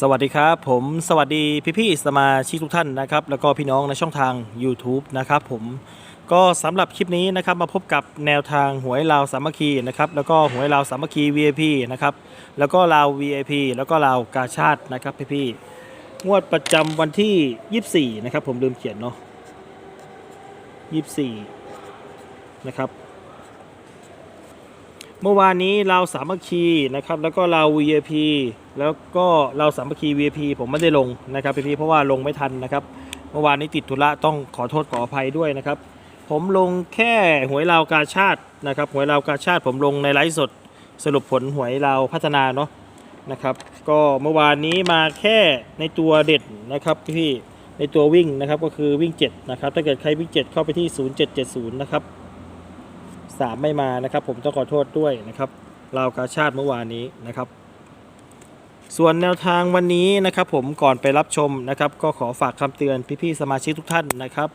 สวัสดีครับผมสวัสดีพี่ๆสมาชิกทุกท่านนะครับแล้วก็พี่น้องในช่องทาง YouTube นะครับผมก็สำหรับคลิปนี้นะครับมาพบกับแนวทางหวยลาวสามัคคีนะครับแล้วก็หวยลาวสามัคคี VIP นะครับแล้วก็ลาว VIP แล้วก็ลาวกาชาตินะครับพี่ๆงวดประจำวันที่ 24 นะครับผมลืมเขียนเนาะ24 นะครับ เมื่อวานนี้เราสามัคคีนะครับแล้วก็เรา VIP แล้วก็เราสามัคคี VIP ผมไม่ได้ลงนะครับพี่ๆเพราะว่าลงไม่ทันนะครับเมื่อวานนี้ติดธุระต้องขอโทษขออภัยด้วยนะครับ ผมลงแค่หวยลาวกาชาตินะครับหวยลาวกาชาติผมลงในไลฟ์สดสรุปผลหวยลาวพัฒนาเนาะนะครับ ก็เมื่อวานนี้มาแค่ในตัวเด็ดนะครับพี่ในตัววิ่งนะครับก็คือวิ่ง7นะครับถ้าเกิดใครวิ่ง 7 เข้าไปที่ 0770นะครับ สามไม่มานะครับ ผมต้องขอโทษด้วยนะครับลาวกาชาติเมื่อวานนี้นะครับ ส่วนแนวทางวันนี้นะครับ ผมก่อนไปรับชมนะครับ ก็ขอฝากคำเตือนพี่ๆสมาชิกทุกท่านนะครับ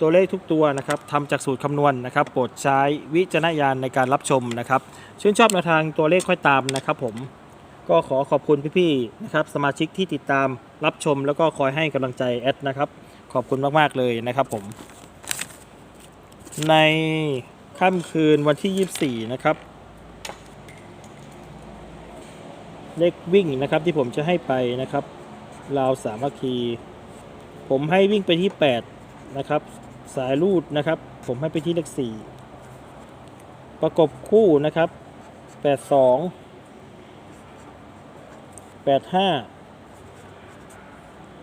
ตัวเลขทุกตัวนะครับทำจากสูตรคำนวณนะครับ โปรดใช้วิจารณญาณในการรับชมนะครับ ชื่นชอบแนวทางตัวเลขค่อยตามนะครับ ผมก็ขอขอบคุณพี่ๆนะครับ สมาชิกที่ติดตามรับชม แล้วก็คอยให้กำลังใจแอดนะครับ ขอบคุณมากๆเลยนะครับผมใน ค่ำคืนวันที่ 24 นะครับ เลขวิ่งนะครับที่ผมจะให้ไปนะครับราวสามัคคี ผมให้วิ่งไปที่ 8 นะครับ สายรูดนะครับ ผมให้ไปที่เลข 4 ประกบคู่นะครับ 82 85 89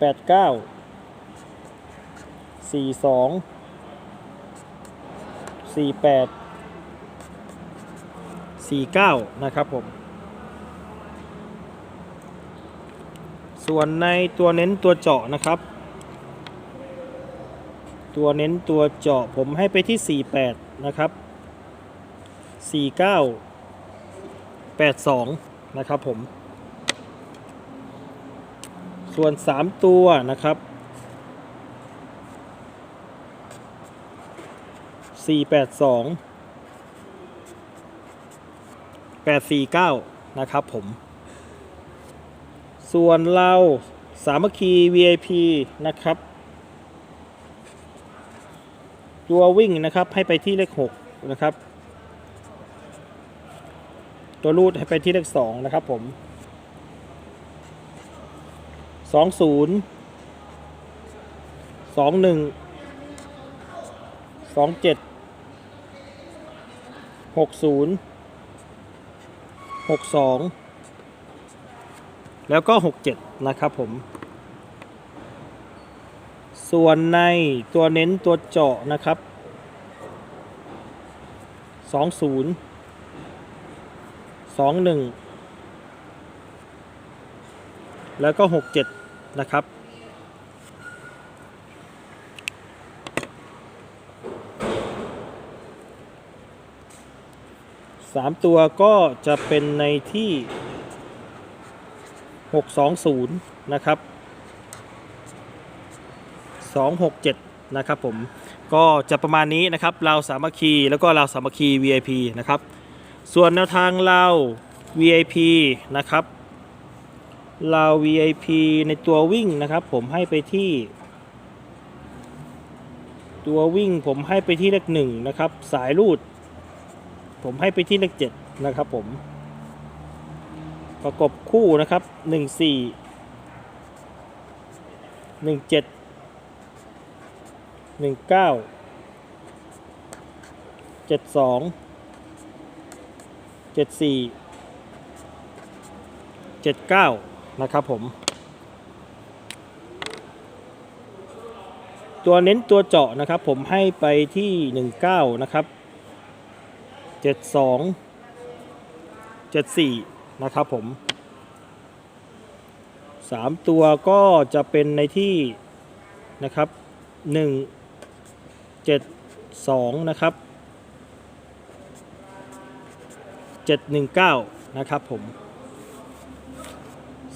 42 48 49 นะครับผม ส่วนในตัวเน้นตัวเจาะนะครับ ตัวเน้นตัวเจาะผมให้ไปที่ 48 นะครับ 49 82 นะครับผม ส่วน 3 ตัวนะครับ สี่แปดสองแปดสี่เก้านะครับผม ส่วนเราสามัคคี VIP นะครับตัววิ่งนะครับให้ไปที่เลขหกนะครับ ตัวรูดให้ไปที่เลขสองนะครับผมสองศูนย์สองหนึ่งสองเจ็ด หกศูนย์หกสองแล้วก็หกเจ็ดนะครับผม ส่วนในตัวเน้นตัวเจาะนะครับสองศูนย์สองหนึ่งแล้วก็หกเจ็ดนะครับ สามตัวก็จะเป็นในที่ 620 นะครับ 267 นะครับผม ก็จะประมาณนี้นะครับเราสามัคคีแล้วก็เราสามัคคี VIP นะครับ ส่วนแนวทางเรา VIP นะครับเรา VIP ในตัววิ่งนะครับ ผมให้ไปที่ ตัววิ่งผมให้ไปที่เลขหนึ่งนะครับ สายรูด ผมให้ไปที่เลขเจ็ดนะครับผม ประกบคู่นะครับหนึ่งสี่หนึ่งเจ็ดหนึ่งเก้าเจ็ดสองเจ็ดสี่เจ็ดเก้านะครับผม ตัวเน้นตัวเจาะนะครับผมให้ไปที่หนึ่งเก้านะครับ เจ็ดสองเจ็ดสี่นะครับผมสามตัวก็จะเป็นในที่นะครับหนึ่งเจ็ดสองนะครับเจ็ดหนึ่งเก้านะครับผม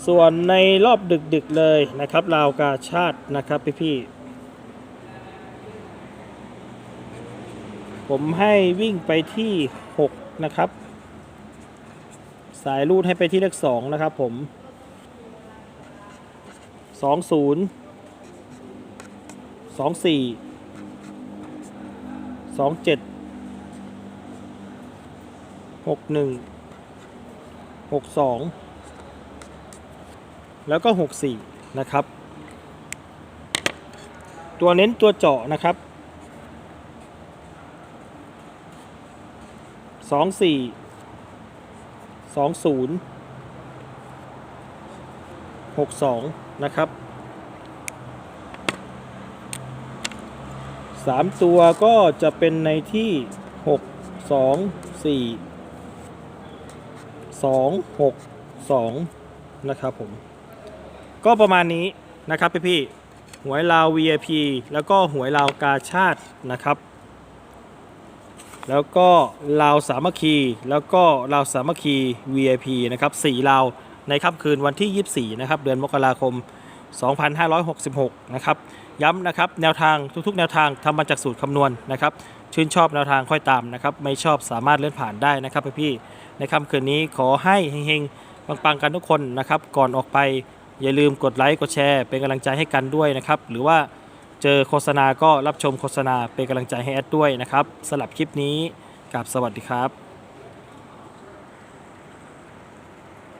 ส่วนในรอบดึกๆเลยนะครับราวกาชาตินะครับพี่ๆ ผมให้วิ่งไปที่6นะครับ สายรูดให้ไปที่เลข2นะครับผมสองศูนย์สองสี่สองเจ็ดหกหนึ่งหกสองแล้วก็หกสี่นะครับ ตัวเน้นตัวเจาะนะครับ สองสี่สองศูนย์หกสองนะครับสามตัวก็จะเป็นในที่หกสองสี่สองหกสองนะครับผม ก็ประมาณนี้นะครับพี่พี่หวยลาว VIP แล้วก็หวยลาวกาชาตินะครับ แล้วก็ลาวสามัคคี แล้วก็ลาวสามัคคี VIP นะครับสี่ลาวในค่ำคืนวันที่ 24 นะครับ เดือนมกราคม 2566 นะครับ ย้ำนะครับ แนวทางทุกๆ แนวทางทำมาจากสูตรคำนวณนะครับ ชื่นชอบแนวทางค่อยตามนะครับ ไม่ชอบสามารถเลื่อนผ่านได้นะครับพี่ๆในค่ำคืนนี้ขอให้เฮงๆ ปังๆ กันทุกคนนะครับ ก่อนออกไปอย่าลืมกดไลค์ กดแชร์ เป็นกำลังใจให้กันด้วยนะครับ หรือว่า เจอโฆษณาก็รับชมโฆษณาเป็นกำลังใจให้แอดด้วยนะครับสลับคลิปนี้กับสวัสดีครับ